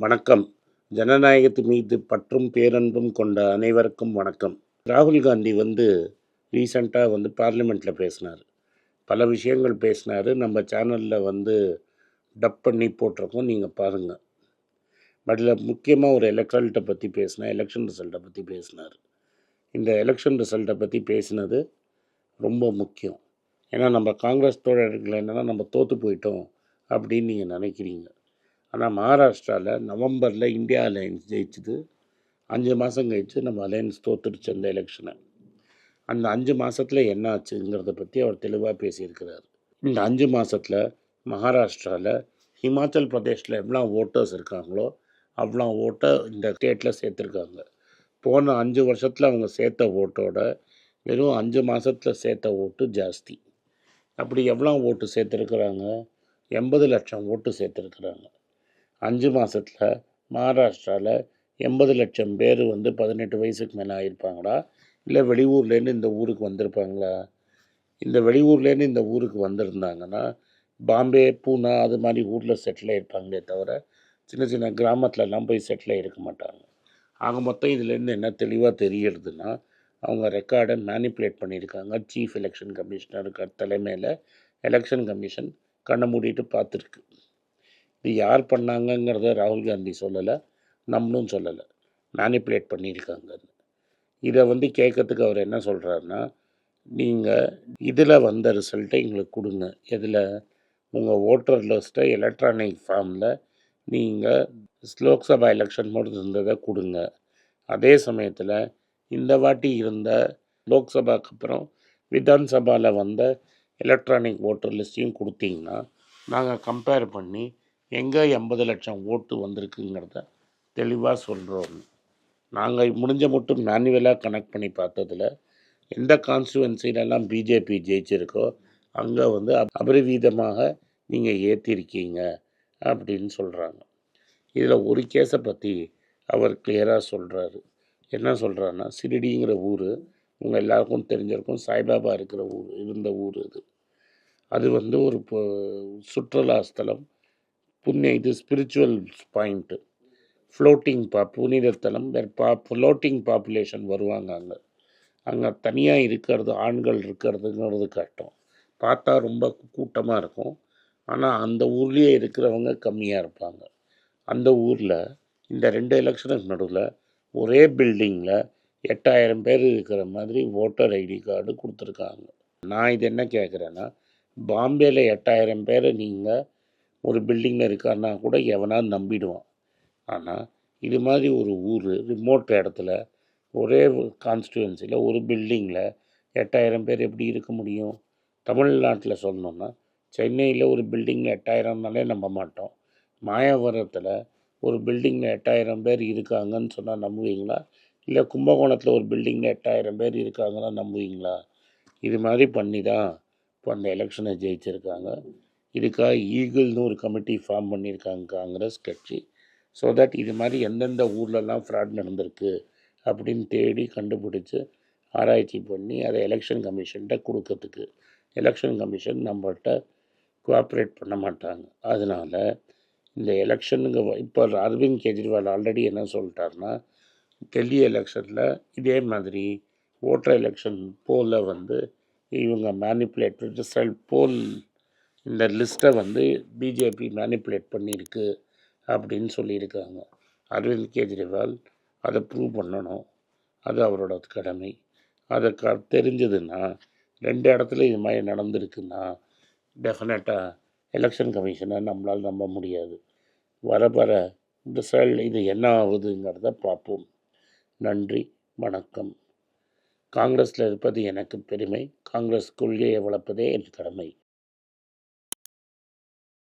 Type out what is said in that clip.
வணக்கம். ஜனநாயகத்து மீது பற்றும் பேரன்பும் கொண்ட அனைவருக்கும் வணக்கம். ராகுல் காந்தி வந்து ரீசண்டாக வந்து பார்லிமெண்ட்டில் பேசினார். பல விஷயங்கள் பேசினார். நம்ம சேனலில் வந்து டப் பண்ணி போட்டிருக்கோம். நீங்கள் பாருங்கள் அதில் முக்கியமாக ஒரு எலக்ட்ரல்ட்டை பற்றி பேசினா எலெக்ஷன் ரிசல்ட்டை பற்றி பேசினார். இந்த எலெக்ஷன் ரிசல்ட்டை பற்றி பேசினது ரொம்ப முக்கியம். ஏன்னா நம்ம காங்கிரஸ் தோழர்கள் என்னென்னா நம்ம தோற்று போயிட்டோம் அப்படின்னு நீங்கள் நினைக்கிறீங்க. ஆனால் மகாராஷ்டிராவில் நவம்பரில் இந்தியா அலையன்ஸ் ஜெயிச்சுது. அஞ்சு மாதம் கழிச்சு நம்ம அலையன்ஸ் தோத்துடுச்சு அந்த எலெக்ஷனை அந்த அஞ்சு மாதத்தில் என்ன ஆச்சுங்கிறத பற்றி அவர் தெளிவாக பேசியிருக்கிறார். இந்த அஞ்சு மாதத்தில் மகாராஷ்டிராவில் ஹிமாச்சல் பிரதேஷில் எவ்வளோ ஓட்டர்ஸ் இருக்காங்களோ அவ்வளோ ஓட்டை இந்த ஸ்டேட்டில் சேர்த்துருக்காங்க. போன அஞ்சு வருஷத்தில் அவங்க சேர்த்த ஓட்டோட வெறும் அஞ்சு மாதத்தில் சேர்த்த ஓட்டு ஜாஸ்தி. அப்படி எவ்வளோ ஓட்டு சேர்த்துருக்குறாங்க? எண்பது லட்சம் ஓட்டு சேர்த்துருக்குறாங்க. அஞ்சு மாதத்தில் மகாராஷ்டிராவில் எண்பது லட்சம் பேர் வந்து பதினெட்டு வயசுக்கு மேலே ஆகியிருப்பாங்களா இல்லை வெளியூர்லேருந்து இந்த ஊருக்கு வந்திருப்பாங்களா? இந்த வெளியூர்லேருந்து இந்த ஊருக்கு வந்திருந்தாங்கன்னா பாம்பே பூனா அது மாதிரி ஊரில் செட்டில் ஆகிருப்பாங்களே தவிர சின்ன சின்ன கிராமத்துலலாம் போய் செட்டில் ஆகிருக்க மாட்டாங்க. ஆக மொத்தம் இதுலேருந்து என்ன தெளிவாக தெரியறதுன்னா அவங்க ரெக்கார்டை மேனிப்புலேட் பண்ணியிருக்காங்க. சீஃப் எலெக்ஷன் கமிஷனருக்கு தலைமையில் எலெக்ஷன் கமிஷன் கண்ணை மூடிட்டு பார்த்துருக்கு. இது யார் பண்ணாங்கங்கிறத ராகுல் காந்தி சொல்லலை நம்மளும் சொல்லலை. மேனிப்புலேட் பண்ணியிருக்காங்க இதை வந்து கேட்கறதுக்கு அவர் என்ன சொல்கிறாருன்னா நீங்கள் இதில் வந்த ரிசல்ட்டை எங்களுக்கு கொடுங்க. இதில் உங்கள் ஓட்டர் லிஸ்ட்டை எலக்ட்ரானிக் ஃபார்மில் நீங்கள் லோக்சபா எலெக்ஷன் மட்டும் இருந்ததை கொடுங்க. அதே சமயத்தில் இந்த வாட்டி இருந்த லோக்சபாக்கு அப்புறம் விதான் சபாவில் வந்த எலக்ட்ரானிக் ஓட்டர் லிஸ்ட்டையும் கொடுத்தீங்கன்னா நாங்கள் கம்பேர் பண்ணி எங்கே எண்பது லட்சம் ஓட்டு வந்திருக்குங்கிறத தெளிவாக சொல்கிறோம். நாங்கள் முடிஞ்ச மட்டும் மேனுவலாக கனெக்ட் பண்ணி பார்த்ததில் எந்த கான்ஸ்டுவன்சிலெல்லாம் பிஜேபி ஜெயிச்சிருக்கோ அங்கே வந்து அபரிவீதமாக நீங்கள் ஏற்றிருக்கீங்க அப்படின்னு சொல்கிறாங்க. இதில் ஒரு கேஸை பற்றி அவர் கிளியராக சொல்கிறாரு. என்ன சொல்கிறாருன்னா சிரிடிங்கிற ஊர் உங்கள் எல்லாருக்கும் தெரிஞ்சிருக்கும் சாய்பாபா இருக்கிற ஊர் இருந்த ஊர் இது அது வந்து ஒரு சுற்றுலா ஸ்தலம். புண்ணிய இது ஸ்பிரிச்சுவல் பாயிண்ட்டு ஃப்ளோட்டிங் பா புனிதத்தலம் வேறு பா ஃப்ளோட்டிங் பாப்புலேஷன் வருவாங்க அங்கே. அங்கே தனியாக இருக்கிறது ஆண்கள் இருக்கிறதுங்கிறது கஷ்டம். பார்த்தா ரொம்ப கூட்டமாக இருக்கும். ஆனால் அந்த ஊர்லேயே இருக்கிறவங்க கம்மியாக இருப்பாங்க. அந்த ஊரில் இந்த ரெண்டு எலெக்ஷனுக்கு நடுவில் ஒரே பில்டிங்கில் எட்டாயிரம் பேர் இருக்கிற மாதிரி ஓட்டர் ஐடி கார்டு கொடுத்துருக்காங்க. நான் இது என்ன கேட்குறேன்னா பாம்பேயில் எட்டாயிரம் பேரை நீங்கள் ஒரு பில்டிங்கில் இருக்கான்னா கூட எவனாவது நம்பிடுவான். ஆனால் இது மாதிரி ஒரு ஊர் ரிமோட் இடத்துல ஒரே கான்ஸ்டுவன்சியில் ஒரு பில்டிங்கில் எட்டாயிரம் பேர் எப்படி இருக்க முடியும்? தமிழ்நாட்டில் சொல்லணுன்னா சென்னையில் ஒரு பில்டிங்கில் எட்டாயிரம்னாலே நம்ப மாட்டோம். மாயாவரத்தில் ஒரு பில்டிங்கில் எட்டாயிரம் பேர் இருக்காங்கன்னு சொன்னால் நம்புவீங்களா? இல்லை கும்பகோணத்தில் ஒரு பில்டிங்கில் எட்டாயிரம் பேர் இருக்காங்கன்னா நம்புவீங்களா? இது மாதிரி பண்ணி தான் இப்போ அந்த எலெக்ஷனை ஜெயிச்சிருக்காங்க. இதுக்காக ஈகிள்னு ஒரு கமிட்டி ஃபார்ம் பண்ணியிருக்காங்க காங்கிரஸ் கட்சி. ஸோ தட் இது மாதிரி எந்தெந்த ஊர்லலாம் ஃப்ராட் நடந்திருக்கு அப்படின்னு தேடி கண்டுபிடிச்சி ஆராய்ச்சி பண்ணி அதை எலெக்ஷன் கமிஷன்கிட்ட கொடுக்கறதுக்கு. எலெக்ஷன் கமிஷன் நம்மள்கிட்ட கோஆப்ரேட் பண்ண மாட்டாங்க. அதனால் இந்த எலெக்ஷனுங்க இப்போ அரவிந்த் கெஜ்ரிவால் ஆல்ரெடி என்ன சொல்லிட்டாருன்னா டெல்லி எலெக்ஷனில் இதே மாதிரி ஓட்டர் எலெக்ஷன் போலில் வந்து இவங்க மேனிப்புலேட் ரிசல்ட் போல் இந்த லிஸ்ட்டை வந்து பிஜேபி மேனிப்புலேட் பண்ணியிருக்கு அப்படின்னு சொல்லியிருக்காங்க. அரவிந்த் கெஜ்ரிவால் அதை ப்ரூவ் பண்ணணும். அது அவரோட கடமை. அதை க தெரிஞ்சதுன்னா ரெண்டு இடத்துல இது மாதிரி நடந்திருக்குன்னா டெஃபினட்டாக எலெக்ஷன் கமிஷனை நம்மளால் நம்ப முடியாது. வர வர இந்த செல் இது என்ன ஆகுதுங்கிறத பார்ப்போம். நன்றி வணக்கம். காங்கிரஸில் இருப்பது எனக்கு பெருமை. காங்கிரஸ் கொள்கையை வளர்ப்பதே என் கடமை.